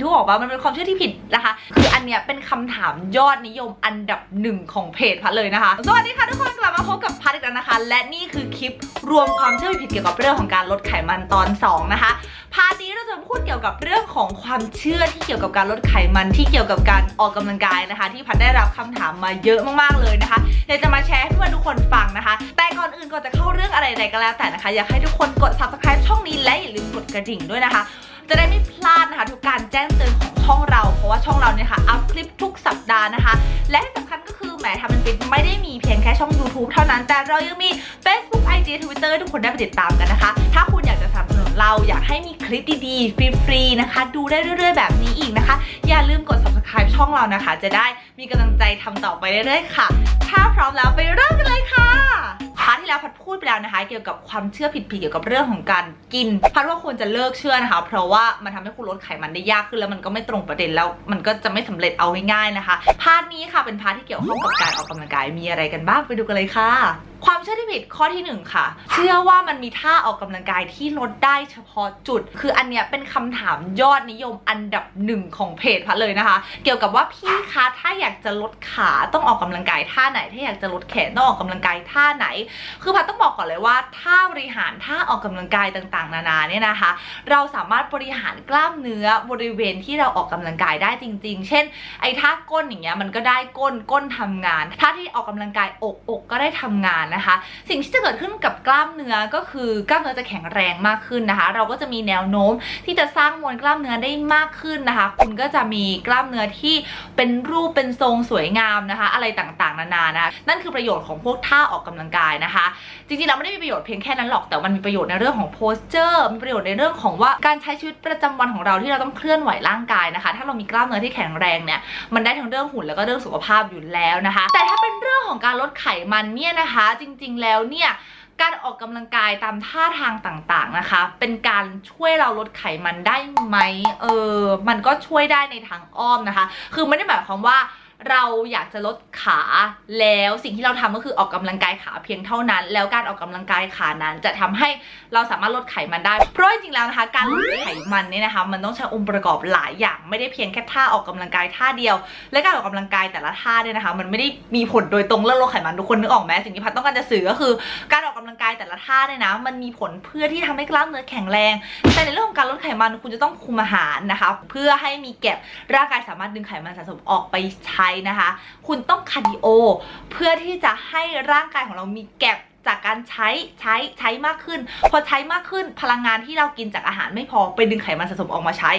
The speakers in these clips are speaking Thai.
ดูออกปะมันเป็นความเชื่อที่ผิดนะคะ คืออันเนี้ยเป็นคำถามยอดนิยมอันดับหนึ่งของเพจพัดเลยนะคะ สวัสดีค่ะทุกคนกลับมาพบกับพัดอีกแล้วนะคะ และนี่คือคลิปรวมความเชื่อผิดเกี่ยวกับเรื่องของการลดไขมันตอนสองนะคะพาร์ทนี้เราจะพูดเกี่ยวกับเรื่องของความเชื่อที่เกี่ยวกับการลดไขมันที่เกี่ยวกับการออกกำลังกายนะคะ ที่พัดได้รับคำถามมาเยอะมากๆเลยนะคะเดี๋ยวจะมาแชร์ให้เพื่อนทุกคนฟังนะคะ แต่ก่อนอื่นก่อนจะเข้าเรื่องอะไรใดก็แล้วแต่นะคะ อยากให้ทุกคนกด subscribe ช่องนี้และอย่าลืมกดกระดิ่งด้วยนะคะ จะได้ไม่พลาดนะคะทุกการแจ้งเตือนของช่องเรา เพราะว่าช่องเราเนี่ยค่ะอัพคลิปทุกสัปดาห์นะคะ และสำคัญก็คือแหมทำเป็นฟิตไม่ได้มีเพียงแค่ช่อง YouTube เท่านั้น แต่เรายังมี Facebook IG Twitter ทุกคนได้ไปติดตามกันนะคะ ถ้าคุณอยากจะสนับสนุนเราอยากให้มีคลิปดีๆฟรีๆนะคะ ดูได้เรื่อยๆ แบบนี้อีกนะคะ อย่าลืมกด subscribe ช่องเรานะคะ จะได้มีกำลังใจทำต่อไปเรื่อยๆค่ะ ถ้าพร้อมแล้วไปเริ่มกันเลยค่ะ พาร์ทที่แล้วพัดพูดไปแล้วนะคะ เกี่ยวกับความเชื่อผิดๆเกี่ยวกับเรื่องของการกินพัดว่าควรจะเลิกเชื่อนะคะ เพราะว่ามันทำให้คุณลดไขมันได้ยากขึ้นแล้วมันก็ไม่ตรงประเด็นแล้ว มันก็จะไม่สำเร็จเอาง่ายๆนะคะ พาร์ทนี้ค่ะเป็นพาร์ทที่เกี่ยวข้องกับการออกกำลังกายมีอะไรกันบ้างไปดูกันเลยค่ะ ความเชื่อที่ผิดข้อที่หนึ่งค่ะ เชื่อว่ามันมีท่าออกกำลังกายที่ลดได้เฉพาะจุด คืออันเนี้ยเป็นคำถามยอดนิยมอันดับหนึ่งของเพจพัดเลยนะคะ เกี่ยวกับว่าพี่คะถ้าอยากจะลดขาต้องออกกำลังกายท่าไหน ถ้าอยากจะลดแขนต้องออกกำลังกายท่าไหน คือพัดต้องบอกก่อนเลยว่าท่าบริหารท่าออกกำลังกายต่างๆ นานาเนี่ยนะคะ เราสามารถบริหารกล้ามเนื้อบริเวณที่เราออกกำลังกายได้จริง ๆ เช่น ไอ้ท่าก้นอย่างเงี้ยมันก็ได้ก้นก้นทำงานท่าที่ออกกำลังกายอกอกก็ได้ทำงานนะคะ สิ่งที่จะเกิดขึ้นกับกล้ามเนื้อก็คือกล้ามเนื้อจะแข็งแรงมากขึ้นนะคะ เราก็จะมีแนวโน้มที่จะสร้างมวลกล้ามเนื้อได้มากขึ้นนะคะ คุณก็จะมีกล้ามเนื้อที่เป็นรูปเป็นทรงสวยงามนะคะ อะไรต่างๆ นานานะคะนั่นคือประโยชน์ของพวกท่าออกกำลังกายนะคะ จริงๆแล้วไม่ได้มีประโยชน์เพียงแค่นั้นหรอกแต่มันมีประโยชน์ในเรื่องของโพสเจอร์มีประโยชน์ในเรื่องของว่าการใช้ชีวิตประจำวันของเราที่เราต้องเคลื่อนไหวร่างกายนะคะ ถ้าเรามีกล้ามเนื้อที่แข็งแรงเนี่ยมันได้ทั้งเรื่องหุ่นแล้วก็เรื่องสุขภาพอยู่แล้วนะคะ แต่ถ้าเป็นเรื่องของการลดไขมันเนี่ยนะคะ จจริง ๆ แล้วเนี่ยการออกกำลังกายตามท่าทางต่างๆนะคะ เป็นการช่วยเราลดไขมันได้ไหมเออ มันก็ช่วยได้ในทางอ้อมนะคะ คือไม่ได้หมายความว่า เราอยากจะลดขาแล้วสิ่งที่เราทำก็คือออกกำลังกายขาเพียงเท่านั้น แล้วการออกกำลังกายขานั้นจะทำให้เราสามารถลดไขมันได้ เพราะจริงๆแล้วนะคะการลดไขมันเนี่ยนะคะ มันต้องใช้องค์ประกอบหลายอย่างไม่ได้เพียงแค่ท่าออกกำลังกายท่าเดียว และการออกกำลังกายแต่ละท่าเนี่ยนะคะ มันไม่ได้มีผลโดยตรงเรื่องลดไขมันทุกคนนึกออกไหมสิ่งที่พัดต้องการจะสื่อก็คือ การออกกำลังกายแต่ละท่าเนี่ยนะ มันมีผลเพื่อที่ทำให้กล้ามเนื้อแข็งแรง แต่ในเรื่องของการลดไขมันคุณจะต้องคุมอาหารนะคะ เพื่อให้มีแก็บร่างกายสามารถดึงไขมันสะสมออกไปใช้นะคะ คุณต้องคาร์ดิโอ เพื่อที่จะให้ร่างกายของเรามีแก็บ จากการใช้ใช้ใช้มากขึ้น พอใช้มากขึ้นพลังงานที่เรากินจากอาหารไม่พอไปดึงไขมันสะสมออกมาใช้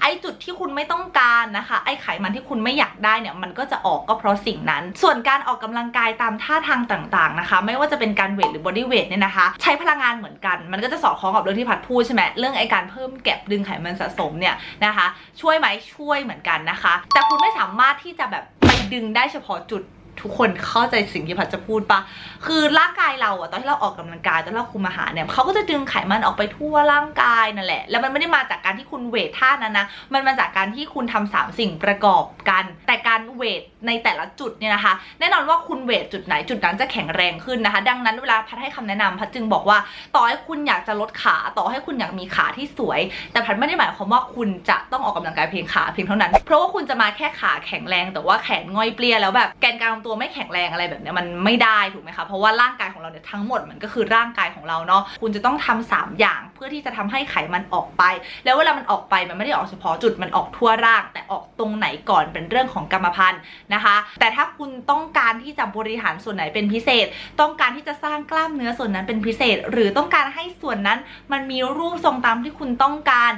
ไอจุดที่คุณไม่ต้องการนะคะ ไอไขมันที่คุณไม่อยากได้เนี่ยมันก็จะออกก็เพราะสิ่งนั้น ส่วนการออกกำลังกายตามท่าทางต่าง ๆนะคะ ไม่ว่าจะเป็นการเวทหรือบอดี้เวทเนี่ยนะคะ ใช้พลังงานเหมือนกัน มันก็จะสอดคล้องกับเรื่องที่พัดพูดใช่ไหมเรื่องไอการเพิ่มแก็บดึงไขมันสะสมเนี่ยนะคะ ช่วยไหมช่วยเหมือนกันนะคะ แต่คุณไม่สามารถที่จะแบบไปดึงได้เฉพาะจุด ทุกคนเข้าใจสิ่งที่พัดจะพูดปะคือร่างกายเราอะตอนที่เราออกกำลังกายตอนที่เราคุมอาหารเนี่ยเขาก็จะดึงไขมันออกไปทั่วร่างกายนั่นแหละ แล้วมันไม่ได้มาจากการที่คุณเวทท่านั้นนะ มันมาจากการที่คุณทำสามสิ่งประกอบกัน แต่การเวทในแต่ละจุดเนี่ยนะคะ แน่นอนว่าคุณเวทจุดไหนจุดนั้นจะแข็งแรงขึ้นนะคะ ดังนั้นเวลาพัดให้คำแนะนำพัดจึงบอกว่า ต่อให้คุณอยากจะลดขา ต่อให้คุณอยากมีขาที่สวย แต่พัดไม่ได้หมายความว่าคุณจะต้องออกกำลังกายเพียงขาเพียงเท่านั้น เพราะว่าคุณจะมาแค่ขาแข็งแรง แต่ว่าแขนง่อยเปรี้ยแล้วแบบแกนกลางตัวไม่แข็งแรงอะไรแบบนี้มันไม่ได้ถูกไหมคะเพราะว่าร่างกายของเราเนี่ยทั้งหมดมันก็คือร่างกายของเราเนาะคุณจะต้องทำสามอย่างเพื่อที่จะทำให้ไขมันออกไป แล้วเวลามันออกไปมันไม่ได้ออกเฉพาะจุดมันออกทั่วร่าง แต่ออกตรงไหนก่อนเป็นเรื่องของกรรมพันธุ์นะคะ แต่ถ้าคุณต้องการที่จะบริหารส่วนไหนเป็นพิเศษ ต้องการที่จะสร้างกล้ามเนื้อส่วนนั้นเป็นพิเศษ หรือต้องการให้ส่วนนั้นมันมีรูปทรงตามที่คุณต้องการ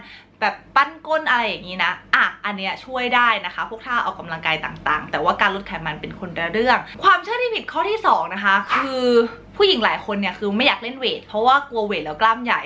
แบบปั้นก้นอะไรอย่างนี้นะ อะ อันเนี้ยช่วยได้นะคะ พวกท่าออกกำลังกายต่างๆ แต่ว่าการลดไขมันเป็นคนละเรื่อง ความเชื่อที่ผิดข้อที่สองนะคะ คือ ผู้หญิงหลายคนเนี่ยคือไม่อยากเล่นเวท เพราะว่ากลัวเวทแล้วกล้ามใหญ่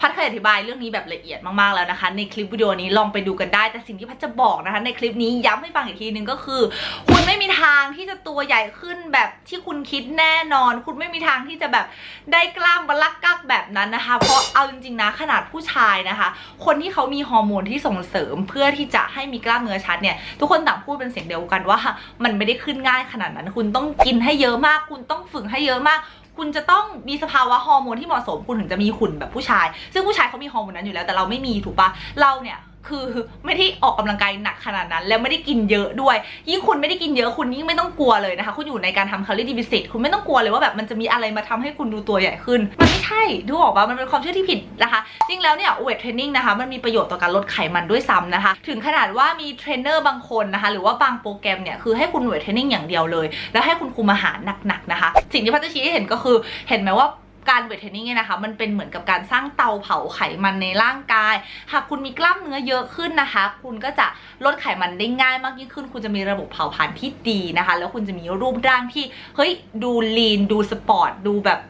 พัดเคยอธิบายเรื่องนี้แบบละเอียดมากๆแล้วนะคะ ในคลิปวิดีโอนี้ลองไปดูกันได้ แต่สิ่งที่พัดจะบอกนะคะ ในคลิปนี้ย้ำให้ฟังอีกทีนึงก็คือ คุณไม่มีทางที่จะตัวใหญ่ขึ้นแบบที่คุณคิดแน่นอน คุณไม่มีทางที่จะแบบได้กล้ามบลักกักแบบนั้นนะคะ เพราะเอาจริงๆนะขนาดผู้ชายนะคะ คนที่เขามีฮอร์โมนที่ส่งเสริมเพื่อที่จะให้มีกล้ามเนื้อชัดเนี่ยทุกคนต่างพูดเป็นเสียงเดียวกันว่า มันไม่ได้ขึ้นง่ายขนาดนั้น คุณต้องกินให้เยอะมาก คุณต้องฝึกให้เยอะมาก คุณจะต้องมีสภาวะฮอร์โมนที่เหมาะสมคุณถึงจะมีหุ่นแบบผู้ชาย ซึ่งผู้ชายเขามีฮอร์โมนนั้นอยู่แล้วแต่เราไม่มีถูกปะเราเนี่ย คือไม่ได้ออกกำลังกายหนักขนาดนั้น แล้วไม่ได้กินเยอะด้วย ยิ่งคุณไม่ได้กินเยอะคุณยิ่งไม่ต้องกลัวเลยนะคะ คุณอยู่ในการทำคาลอรี่ดิฟิซิตคุณไม่ต้องกลัวเลยว่าแบบมันจะมีอะไรมาทำให้คุณดูตัวใหญ่ขึ้น มันไม่ใช่ดูออกปะมันเป็นความเชื่อที่ผิดนะคะ จริงแล้วเนี่ยเวทเทรนนิ่งนะคะมันมีประโยชน์ต่อการลดไขมันด้วยซ้ำนะคะ ถึงขนาดว่ามีเทรนเนอร์บางคนนะคะ หรือว่าบางโปรแกรมเนี่ยคือให้คุณเวทเทรนนิ่งอย่างเดียวเลย แล้วให้คุณคุมอาหารหนักๆนะคะ สิ่งที่พัชจะชี้ให้เห็นก็คือเห็นไหมว่า การเวทเทรนนิ่งเนี่ยนะคะ มันเป็นเหมือนกับการสร้างเตาเผาไขมันในร่างกาย หากคุณมีกล้ามเนื้อเยอะขึ้นนะคะ คุณก็จะลดไขมันได้ง่ายมากยิ่งขึ้น คุณจะมีระบบเผาผลาญที่ดีนะคะ แล้วคุณจะมีรูปร่างที่เฮ้ยดูลีนดูสปอร์ตดูแบบ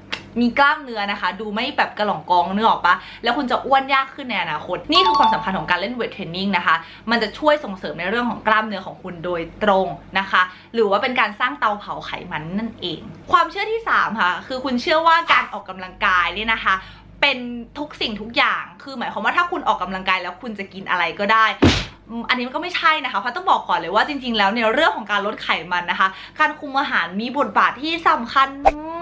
มีกล้ามเนื้อนะคะ ดูไม่แบบกระหล่องกองเนื้อออกปะแล้วคุณจะอ้วนยากขึ้นในอนาคต นี่คือความสำคัญของการเล่นเวทเทรนนิ่งนะคะ มันจะช่วยส่งเสริมในเรื่องของกล้ามเนื้อของคุณโดยตรงนะคะ หรือว่าเป็นการสร้างเตาเผาไขมันนั่นเอง ความเชื่อที่สามค่ะคือคุณเชื่อว่าการออกกำลังกายเนี่ยนะคะเป็นทุกสิ่งทุกอย่าง คือหมายความว่าถ้าคุณออกกำลังกายแล้วคุณจะกินอะไรก็ได้ อันนี้มันก็ไม่ใช่นะคะเพราะต้องบอกก่อนเลยว่าจริง ๆ แล้วเนี่ยเรื่องของการลดไขมันนะคะ การคุมอาหารมีบทบาทที่สำคัญ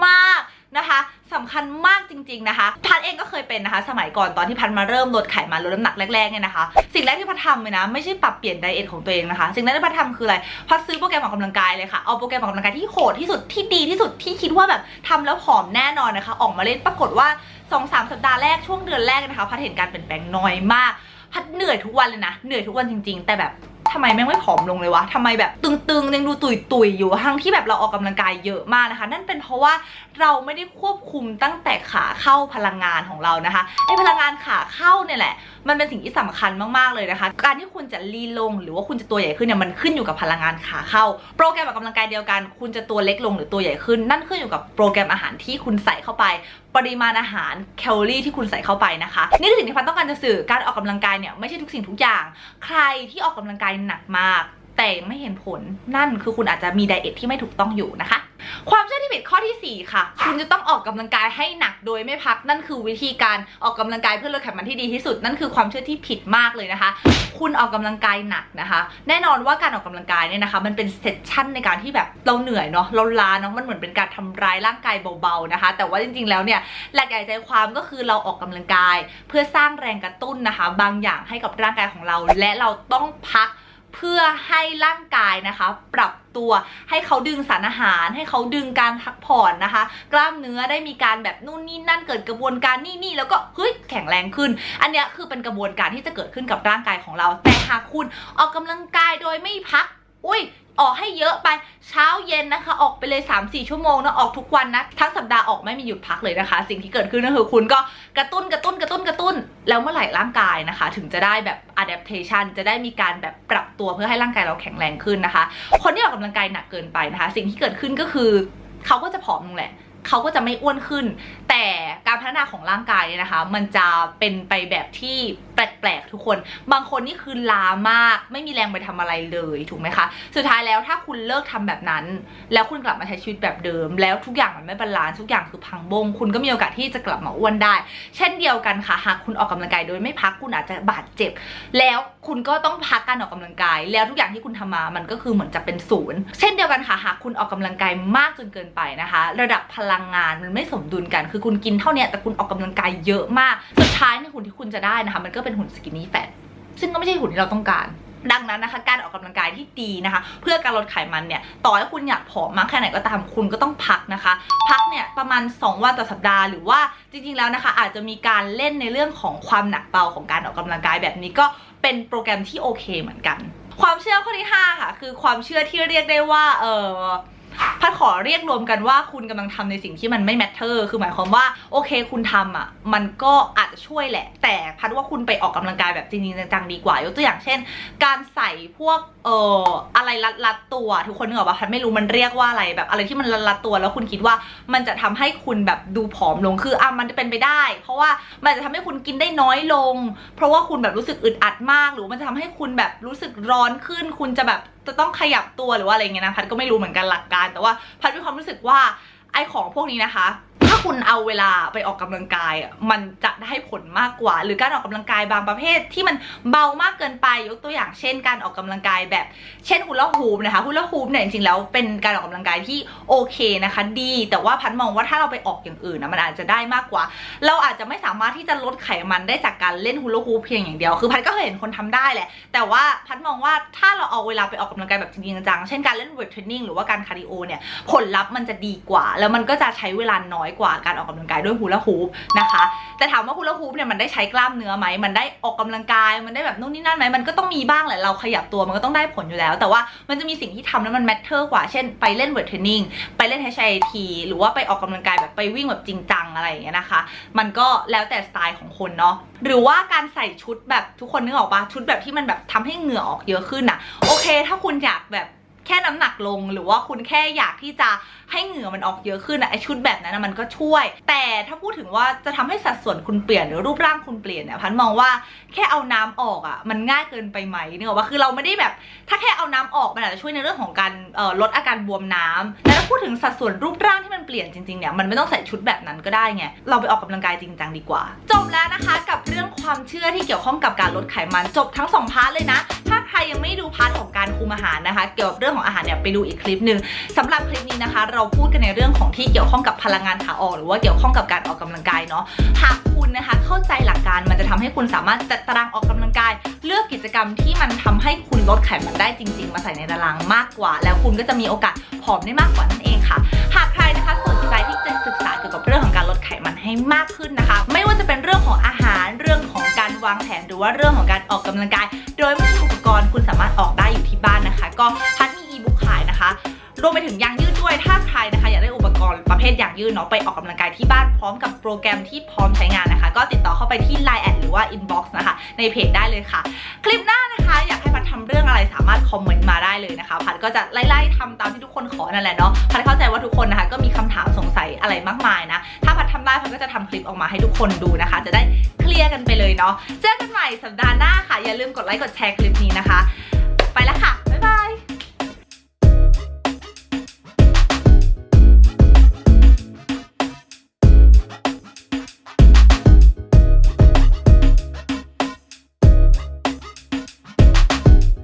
มาก นะคะสำคัญมากจริง ๆนะคะ พัดเองก็เคยเป็นนะคะ สมัยก่อนตอนที่พัดมาเริ่มลดไขมันลดน้ำหนักแรกๆเนี่ยนะคะ สิ่งแรกที่พัดทำเลยนะ ไม่ใช่ปรับเปลี่ยนไดเอทของตัวเองนะคะ สิ่งแรกที่พัดทำคืออะไรพัดซื้อโปรแกรมออกกำลังกายเลยค่ะเอาโปรแกรมออกกำลังกายที่โหดที่สุดที่ดีที่สุดที่คิดว่าแบบทำแล้วผอมแน่นอนนะคะ ออกมาเล่นปรากฏว่า2อสสัปดาห์แรกช่วงเดือนแรกนะคะพัดเห็นการเปลี่ยนแปลงน้อยมาก พัดเหนื่อยทุกวันเลยนะ เหนื่อยทุกวันจริง ๆ แต่แบบ ทำไมแม่งไม่ผอมลงเลยวะทำไมแบบตึงๆยังดูตุยๆอยู่ทั้งที่แบบเราออกกำลังกายเยอะมากนะคะ นั่นเป็นเพราะว่าเราไม่ได้ควบคุมตั้งแต่ขาเข้าพลังงานของเรานะคะไอ้พลังงานขาเข้าเนี่ยแหละ มันเป็นสิ่งที่สำคัญมากๆเลยนะคะ การที่คุณจะลีลง หรือว่าคุณจะตัวใหญ่ขึ้นเนี่ยมันขึ้นอยู่กับพลังงานขาเข้า โปรแกรมออกกำลังกายเดียวกัน คุณจะตัวเล็กลงหรือตัวใหญ่ขึ้น นั่นขึ้นอยู่กับโปรแกรมอาหารที่คุณใส่เข้าไป ปริมาณอาหารแคลอรี่ที่คุณใส่เข้าไปนะคะนี่คือสิ่งที่พันต้องการจะสื่อการออกกำลังกายเนี่ยไม่ใช่ทุกสิ่งทุกอย่าง ใครที่ออกกำลังกายหนักมาก แต่ไม่เห็นผลนั่นคือคุณอาจจะมีไดเอทที่ไม่ถูกต้องอยู่นะคะ ความเชื่อที่ผิดข้อที่ 4 ค่ะ คุณจะต้องออกกำลังกายให้หนักโดยไม่พักนั่นคือวิธีการออกกำลังกายเพื่อลดไขมันที่ดีที่สุด นั่นคือความเชื่อที่ผิดมากเลยนะคะ คุณออกกำลังกายหนักนะคะ แน่นอนว่าการออกกำลังกายเนี่ยนะคะ มันเป็นเซสชั่นในการที่แบบเราเหนื่อยเนาะเราล้าเนาะมันเหมือนเป็นการทำร้ายร่างกายเบาๆนะคะ แต่ว่าจริงๆแล้วเนี่ยหลักใหญ่ใจความก็คือเราออกกำลังกาย เพื่อสร้างแรงกระตุ้นนะคะ บางอย่างให้กับร่างกายของเรา และเราต้องพัก เพื่อให้ร่างกายนะคะ ปรับตัวให้เขาดึงสารอาหาร ให้เขาดึงการพักผ่อนนะคะ กล้ามเนื้อได้มีการแบบนู่นนี่นั่นเกิดกระบวนการนี่นี่แล้วก็เฮ้ยแข็งแรงขึ้น อันเนี้ยคือเป็นกระบวนการที่จะเกิดขึ้นกับร่างกายของเรา แต่หากคุณออกกำลังกายโดยไม่พักอุ้ย ออกให้เยอะไปเช้าเย็นนะคะ ออกไปเลย 3-4 ชั่วโมงนะออกทุกวันนะทั้งสัปดาห์ออกไม่มีหยุดพักเลยนะคะ สิ่งที่เกิดขึ้นก็คือคุณก็กระตุ้นกระตุ้นกระตุ้นกระตุ้น แล้วเมื่อไหร่ร่างกายนะคะ ถึงจะได้แบบ adaptation จะได้มีการแบบปรับตัวเพื่อให้ร่างกายเราแข็งแรงขึ้นนะคะ คนที่ออกกำลังกายหนักเกินไปนะคะ สิ่งที่เกิดขึ้นก็คือเขาก็จะผอมลงแหละ เขาก็จะไม่อ้วนขึ้น แต่การพัฒนาของร่างกายเนี่ยนะคะ มันจะเป็นไปแบบที่แปลกๆทุกคน บางคนนี่คือล้ามาก ไม่มีแรงไปทำอะไรเลยถูกไหมคะ สุดท้ายแล้วถ้าคุณเลิกทำแบบนั้น แล้วคุณกลับมาใช้ชีวิตแบบเดิม แล้วทุกอย่างมันไม่บาลานซ์ทุกอย่างคือพังบง คุณก็มีโอกาสที่จะกลับมาอ้วนได้ เช่นเดียวกันค่ะหากคุณออกกำลังกายโดยไม่พักคุณอาจจะบาดเจ็บ แล้วคุณก็ต้องพักการออกกำลังกาย แล้วทุกอย่างที่คุณทำมามันก็คือเหมือนจะเป็นศูนย์ เช่นเดียวกันค่ะหากคุณออกกำลังกายมากจนเกินไปนะคะ ระดับพลังงานมันไม่สมดุลกัน คือคุณกินเท่าเนี้ยแต่คุณออกกำลังกายเยอะมาก สุดท้ายในหุ่นที่คุณจะได้นะคะ มันก็เป็นหุ่นสกินนี่แฟทซึ่งก็ไม่ใช่หุ่นที่เราต้องการดังนั้นนะคะการออกกำลังกายที่ดีนะคะ เพื่อการลดไขมันเนี่ยต่อให้คุณอยากผอมมากแค่ไหนก็ตามคุณก็ต้องพักนะคะ พักเนี่ยประมาณ 2 วันต่อสัปดาห์หรือว่าจริงๆแล้วนะคะ อาจจะมีการเล่นในเรื่องของความหนักเบาของการออกกำลังกายแบบนี้ก็เป็นโปรแกรมที่โอเคเหมือนกัน ความเชื่อข้อที่5ค่ะคือความเชื่อที่เรียกได้ว่าเออ พัดขอเรียกรวมกันว่าคุณกำลังทำในสิ่งที่มันไม่แมทเทอร์คือหมายความว่าโอเคคุณทำอะมันก็อาจจะช่วยแหละ แต่พัดว่าคุณไปออกกำลังกายแบบจริงๆจังๆดีกว่ายกตัวอย่างเช่น การใส่พวกเอ่ออะไรรัดรัดตัว ทุกคนนึกออกปะพัดไม่รู้มันเรียกว่าอะไรแบบอะไรที่มันรัดรัดตัว แล้วคุณคิดว่ามันจะทำให้คุณแบบดูผอมลงคืออะมันจะเป็นไปได้ เพราะว่ามันจะทำให้คุณกินได้น้อยลง เพราะว่าคุณแบบรู้สึกอึดอัดมาก หรือมันจะทำให้คุณแบบรู้สึกร้อนขึ้น คุณจะแบบ จะต้องขยับตัวหรือว่าอะไรเงี้ยนะพัดก็ไม่รู้เหมือนกันหลักการ แต่ว่าพัดมีความรู้สึกว่า ไอของพวกนี้นะคะ ถ้าคุณเอาเวลาไปออกกำลังกายอะมันจะได้ผลมากกว่า หรือการออกกำลังกายบางประเภทที่มันเบามากเกินไปยกตัวอย่างเช่น การออกกำลังกายแบบเช่นฮุลาฮูปนะคะฮุลาฮูปเนี่ยจริงๆแล้วเป็นการออกกำลังกายที่โอเคนะคะ ดี แต่ว่าพันมองว่าถ้าเราไปออกอย่างอื่นนะมันอาจจะได้มากกว่า เราอาจจะไม่สามารถที่จะลดไขมันได้จากการเล่นฮุลาฮูปเพียงอย่างเดียวคือพันก็เคยเห็นคนทำได้แหละ แต่ว่าพันมองว่าถ้าเราเอาเวลาไปออกกำลังกายแบบจริงๆจังๆเช่นการเล่นเวทเทรนนิ่งหรือว่าการคาร์ดิโอเนี่ยผลลัพธ์มันจะดีกว่าแล้วมันก็จะใช้เวลาน้อยกว่าการออกกำลังกายด้วยฮูลาฮูปนะคะ แต่ถามว่าฮูลาฮูปเนี่ยมันได้ใช้กล้ามเนื้อไหมมันได้ออกกำลังกายมันได้แบบนู่นนี่นั่นไหมมันก็ต้องมีบ้างแหละเราขยับตัวมันก็ต้องได้ผลอยู่แล้ว แต่ว่ามันจะมีสิ่งที่ทำแล้วมันแมทเทอร์กว่าเช่นไปเล่นเวทเทรนนิ่งไปเล่น HIIT หรือว่าไปออกกำลังกายแบบไปวิ่งแบบจริงจังอะไรอย่างเงี้ยนะคะ มันก็แล้วแต่สไตล์ของคนเนาะหรือว่าการใส่ชุดแบบทุกคนนึกออกปะชุดแบบที่มันแบบทำให้เหงื่อออกเยอะขึ้นอะโอเค ถ้าคุณอยากแบบแค่น้ำหนักลงหรือว่าคุณแค่อยากที่จะให้เหงื่อมันออกเยอะขึ้นอะไอชุดแบบนั้นมันก็ช่วย แต่ถ้าพูดถึงว่าจะทำให้สัดส่วนคุณเปลี่ยนหรือรูปร่างคุณเปลี่ยนเนี่ยพันมองว่าแค่เอาน้ำออกอะมันง่ายเกินไปไหมเนึกออกปะคือเราไม่ได้แบบ ถ้าแค่เอาน้ำออกมันอาจจะช่วยในเรื่องของการลดอาการบวมน้ำแต่ถ้าพูดถึงสัดส่วนรูปร่างที่มันเปลี่ยนจริงๆเนี่ยมันไม่ต้องใส่ชุดแบบนั้นก็ได้ไงเราไปออกกำลังกายจริงจังดีกว่า จบแล้วนะคะกับเรื่องความเชื่อที่เกี่ยวข้องกับการลดไขมันจบทั้งสองพาร์ทเลยนะ ถ้าใครยังไม่ดูพาร์ทของการคุมอาหารนะคะ เกี่ยวกับเรื่องของอาหารเนี่ยไปดูอีกคลิปหนึ่งสำหรับคลิปนี้นะคะเราพูดกันในเรื่องของที่เกี่ยวข้องกับพลังงานขาออก หรือว่าเกี่ยวข้องกับการออกกำลังกายเนาะหากคุณนะคะเข้าใจหลักการมันจะทำให้คุณสามารถจัดตารางออกกำลังกาย เลือกกิจกรรมที่มันทำให้คุณลดไขมันได้จริง ๆ มาใส่ในตารางมากกว่า แล้วคุณก็จะมีโอกาสผอมได้มากกว่านั่นเองค่ะ หากใครนะคะสนใจที่จะศึกษาเกี่ยวกับเรื่องของการลดไขมันให้มากขึ้นนะคะ ไม่ว่าจะเป็นเรื่องของอาหารเรื่องของการวางแผนหรือว่าเรื่องของการออกกำลังกาย โดยไม่มีอุปกรณ์คุณสามารถออกได้อยู่ที่บ้านนะคะ ก็พัดมีอีบุ๊กขายนะคะ รวมไปถึงยางยืดด้วย ถ้าใครนะคะอยากได้อุปกรณ์ประเภทยางยืดเนาะไปออกกำลังกายที่บ้านพร้อมกับโปรแกรมที่พร้อมใช้งานนะคะ ก็ติดต่อเข้าไปที่ Line แอดหรือว่า Inbox นะคะ ในเพจได้เลยค่ะ คลิปหน้านะคะ อยากให้พัดทำเรื่องอะไรสามารถคอมเมนต์มาได้เลยนะคะ พัดก็จะไล่ๆทำตามที่ทุกคนขอนั่นแหละเนาะพัดเข้าใจว่าทุกคนนะคะก็มีคำถามสงสัยอะไรมากมายนะถ้าพัดทำได้พัดก็จะทำคลิปออกมาให้ทุกคนดูนะคะ จะได้เคลียร์กันไปเลยเนาะเจอกันใหม่สัปดาห์หน้าค่ะอย่าลืมกดไลค์กดแชร์คลิปนี้นะคะ ไปแล้วค่ะ